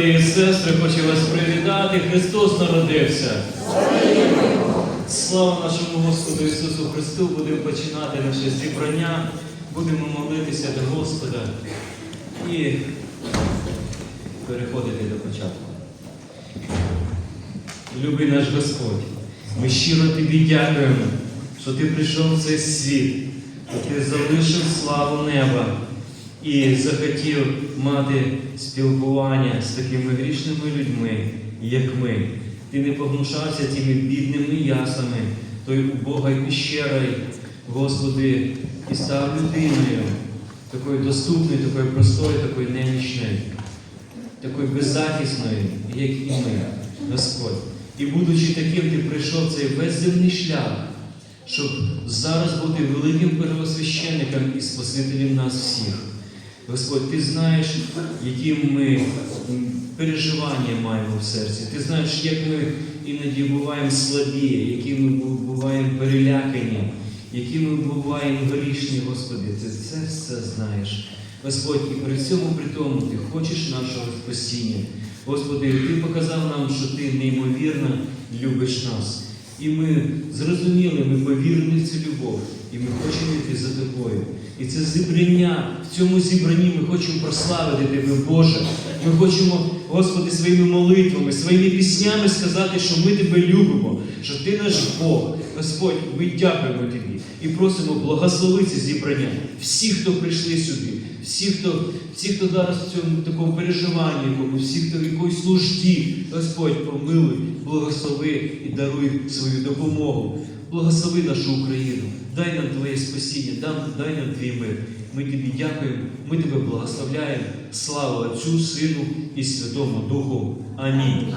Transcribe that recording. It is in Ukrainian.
брати і сестри, хочу вас привітати. Христос народився. Слава нашому Господу Ісусу Христу! Будемо починати наше зібрання, будемо молитися до Господа і переходити до початку. Любий наш Господь, ми щиро тобі дякуємо, що ти прийшов в цей світ, що ти залишив славу неба і захотів мати спілкування з такими грішними людьми, як ми. Ти не погнушався тими бідними ясами, тою убогою піщерою, Господи, і став людиною, такою доступною, такою простою, такою немічною такою беззахисною, як і ми, Господь. І будучи таким, ти прийшов цей весь земний шлях, щоб зараз бути великим первосвященником і Спасителем нас всіх. Господь, ти знаєш, які ми переживання маємо в серці. Ти знаєш, як ми іноді буваємо слабі, які ми буваємо перелякані, які ми буваємо грішні, Господи. Ти це все знаєш. Господь, і при всьому при тому Ти хочеш нашого спасіння. Господи, Ти показав нам, що Ти неймовірно любиш нас. І ми зрозуміли, ми повірили в цю любов, і ми хочемо йти за тобою. І це зібрання, в цьому зібранні ми хочемо прославити Тебе, Боже. Ми хочемо, Господи, своїми молитвами, своїми піснями сказати, що ми Тебе любимо, що Ти наш Бог. Господь, ми дякуємо Тобі і просимо благослови це зібрання. Всі, хто прийшли сюди, всі, хто, всі, хто зараз в цьому такому переживанні, всі, хто в якоїсь нужді, Господь, помилуй, благослови і даруй свою допомогу. Благослови нашу Україну, дай нам Твоє спасіння, дай, нам Твій мир. Ми тобі дякуємо, ми тебе благословляємо. Слава Отцю, Сину і Святому Духу. Амінь.